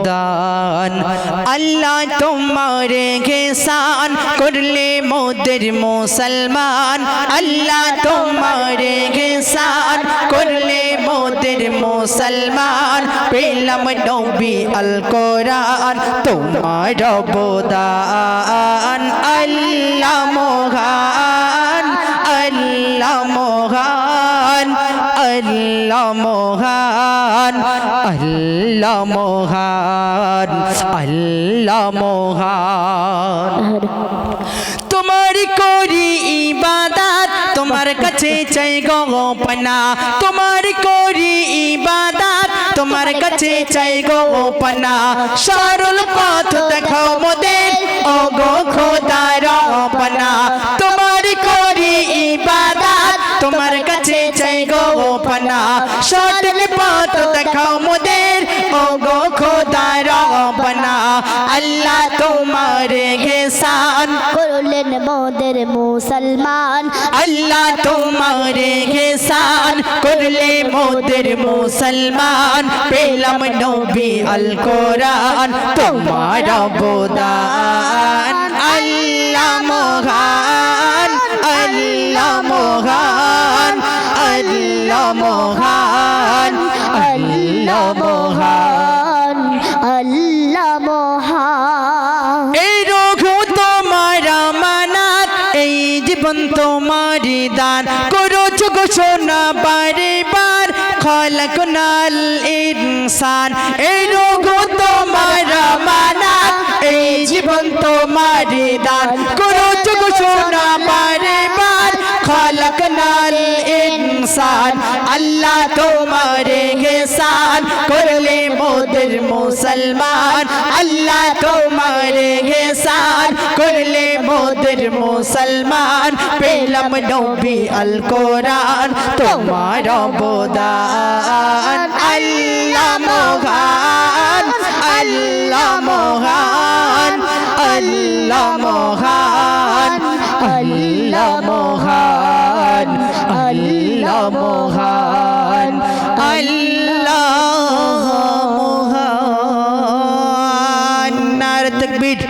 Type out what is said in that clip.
রবদান আল্লাহ তোমার ঘেসান করলে মোদের মুসলমান। আল্লাহ তোমার ঘেসান করলে মোদের মুসলমান। পেলাম নবী আল কোরআন, তোমার রবদান আল্লাহ মোহান আল্লাহ মোহান আল্লাহ মোহান। আল্লাহ মোহান আল্লাহ মোহান। তোমার করি ইবাদাত, তোমার কাছে চাই গোপনা তোমার করি ইবাদাত, তোমার কাছে চাই গোপনা সরল পথ দেখাও মোদের গো খোদা রপনা তোমার করি ইবাদাত, তোমার কাছে চাই গোপনা সরল পথ দেখাও তোমার ঘেসান। করলেন মোদের মুসলমান। আল্লাহ তোমার ঘেসান। করলে মোদের মুসলমান। পেলাম নবী আল কোরআন। তোমার অবদান। আল্লাহ মোহান। আল্লাহ মোহান। আল্লাহ মোহান। জীবন তোমার দান করো ঘোষণা বারে বার খলক নাল ইনসান। এই রঘু তোমার মানাত এই জীবন তোমার দান করো ঘোষণা বারে বার খলক নাল ইনসান। আল্লাহ তোমার গেসান করলে মোদের মুসলমান। আল্লাহ তোমার গেসান মোদের মুসলমান, পেলাম নবী আল কোরআন তোমার অবদান। আল্লাহ মহান আল্লাহ মহান আল্লাহ মহান আল্লাহ মহান আল্লাহ মহান আল্লাহ মহান। নার তকবীর।